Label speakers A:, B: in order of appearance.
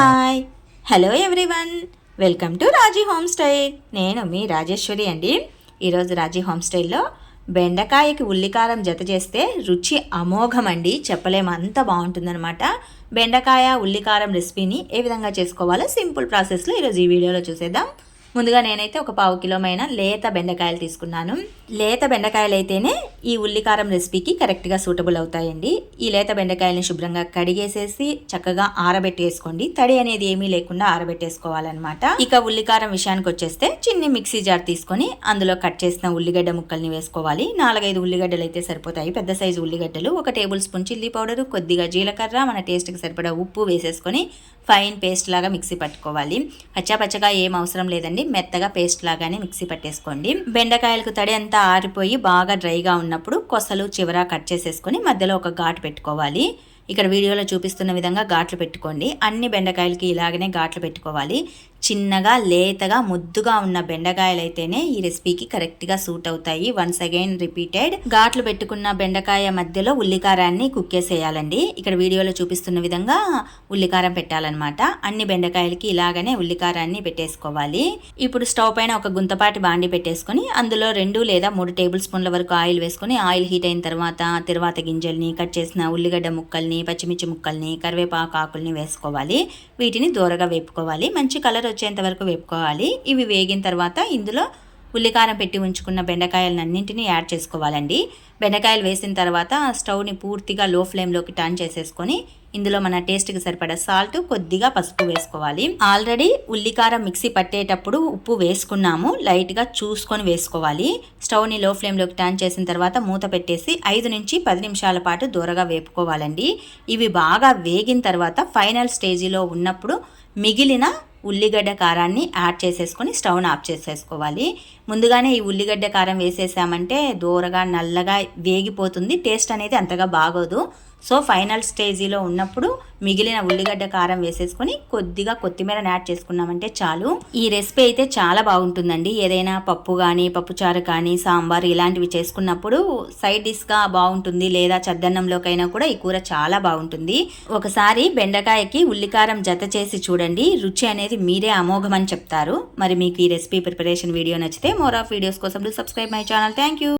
A: Hi. Hello everyone. Welcome to Raji home style. నేను మీ రాజేశ్వరి అండి. ఈరోజు రాజీ హోమ్ స్టైల్లో బెండకాయకి ఉల్లికారం జత చేస్తే రుచి అమోఘం అండి. చెప్పలేము అంత బాగుంటుందన్నమాట. బెండకాయ ఉల్లికారం రెసిపీని ఏ విధంగా చేసుకోవాలో సింపుల్ ప్రాసెస్లో ఈరోజు ఈ వీడియోలో చూసేద్దాం. ముందుగా నేనైతే ఒక పావు కిలోమైన లేత బెండకాయలు తీసుకున్నాను. లేత బెండకాయలు అయితేనే ఈ ఉల్లికారం రెసిపీకి కరెక్ట్గా సూటబుల్ అవుతాయండి. ఈ లేత బెండకాయలని శుభ్రంగా కడిగేసేసి చక్కగా ఆరబెట్టేసుకోండి. తడి అనేది ఏమీ లేకుండా ఆరబెట్టేసుకోవాలన్నమాట. ఇక ఉల్లికారం విషయానికి వచ్చేస్తే చిన్ని మిక్సీ జార్ తీసుకొని అందులో కట్ చేసిన ఉల్లిగడ్డ ముక్కల్ని వేసుకోవాలి. నాలుగైదు ఉల్లిగడ్డలు అయితే సరిపోతాయి. పెద్ద సైజు ఉల్లిగడ్డలు ఒక టేబుల్ స్పూన్ చిల్లీ పౌడర్ కొద్దిగా జీలకర్ర మన టేస్ట్కి సరిపడా ఉప్పు వేసేసుకొని ఫైన్ పేస్ట్ లాగా మిక్సీ పట్టుకోవాలి. పచ్చా పచ్చగా ఏం అవసరం లేదండి. మెత్తగా పేస్ట్ లాగానే మిక్సీ పట్టేసుకోండి. బెండకాయలకు తడి అంతా ఆరిపోయి బాగా డ్రైగా ఉన్నప్పుడు కొసలు చివర కట్ చేసేసుకొని మధ్యలో ఒక ఘాటు పెట్టుకోవాలి. ఇక్కడ వీడియోలో చూపిస్తున్న విధంగా ఘాట్లు పెట్టుకోండి. అన్ని బెండకాయలకి ఇలాగనే ఘాట్లు పెట్టుకోవాలి. చిన్నగా లేతగా ముద్దుగా ఉన్న బెండకాయలు అయితేనే ఈ రెసిపీకి కరెక్ట్గా సూట్ అవుతాయి. Once again repeated. ఘాట్లు పెట్టుకున్న బెండకాయ మధ్యలో ఉల్లికారాన్ని కుక్కేసేయాలండి ఇక్కడ వీడియోలో చూపిస్తున్న విధంగా ఉల్లికారం పెట్టాలన్నమాట. అన్ని బెండకాయలకి ఇలాగనే ఉల్లికారాన్ని పెట్టేసుకోవాలి. ఇప్పుడు స్టవ్ పైన ఒక గుంతపాటి బాండి పెట్టేసుకొని అందులో రెండు లేదా మూడు టేబుల్ స్పూన్ల వరకు ఆయిల్ వేసుకొని ఆయిల్ హీట్ అయిన తర్వాత తర్వాత గింజల్ని కట్ చేసిన ఉల్లిగడ్డ ముక్కల్ని పచ్చిమిర్చి ముక్కల్ని కరివేపాకు ఆకుల్ని వేసుకోవాలి. వీటిని దూరగా వేపుకోవాలి. మంచి కలర్ వచ్చేంత వరకు వేపుకోవాలి. ఇవి వేగిన తర్వాత ఇందులో ఉల్లికారం పెట్టి ఉంచుకున్న బెండకాయలన్నింటినీ యాడ్ చేసుకోవాలండి. బెండకాయలు వేసిన తర్వాత స్టవ్ని పూర్తిగా లో ఫ్లేమ్లోకి టర్న్ చేసేసుకొని ఇందులో మన టేస్ట్కి సరిపడా సాల్ట్ కొద్దిగా పసుపు వేసుకోవాలి. ఆల్రెడీ ఉల్లికారం మిక్సీ పట్టేటప్పుడు ఉప్పు వేసుకున్నాము. లైట్గా చూసుకొని వేసుకోవాలి. స్టవ్ని లో ఫ్లేమ్లోకి టర్న్ చేసిన తర్వాత మూత పెట్టేసి ఐదు నుంచి పది నిమిషాల పాటు దూరగా వేపుకోవాలండి. ఇవి బాగా వేగిన తర్వాత ఫైనల్ స్టేజీలో ఉన్నప్పుడు మిగిలిన ఉల్లిగడ్డ కారాన్ని యాడ్ చేసేసుకొని స్టవ్ని ఆఫ్ చేసేసుకోవాలి. ముందుగానే ఈ ఉల్లిగడ్డ కారం వేసేసామంటే దూరగా నల్లగా వేగిపోతుంది. టేస్ట్ అనేది అంతగా బాగోదు. సో ఫైనల్ స్టేజీలో ఉన్నప్పుడు మిగిలిన ఉల్లిగడ్డ కారం వేసేసుకొని కొద్దిగా కొత్తిమీరని యాడ్ చేసుకున్నామంటే చాలు. ఈ రెసిపీ అయితే చాలా బాగుంటుందండి. ఏదైనా పప్పు కానీ పప్పుచారు కానీ సాంబార్ ఇలాంటివి చేసుకున్నప్పుడు సైడ్ డిష్గా బాగుంటుంది. లేదా చద్దన్నంలోకైనా కూడా ఈ కూర చాలా బాగుంటుంది. ఒకసారి బెండకాయకి ఉల్లికారం జత చేసి చూడండి. రుచి అనేది మీరే అమోఘం అని చెప్తారు. మరి మీకు ఈ రెసిపీ ప్రిపరేషన్ వీడియో నచ్చితే మోర్ ఆఫ్ వీడియోస్ కోసం subscribe my channel thank you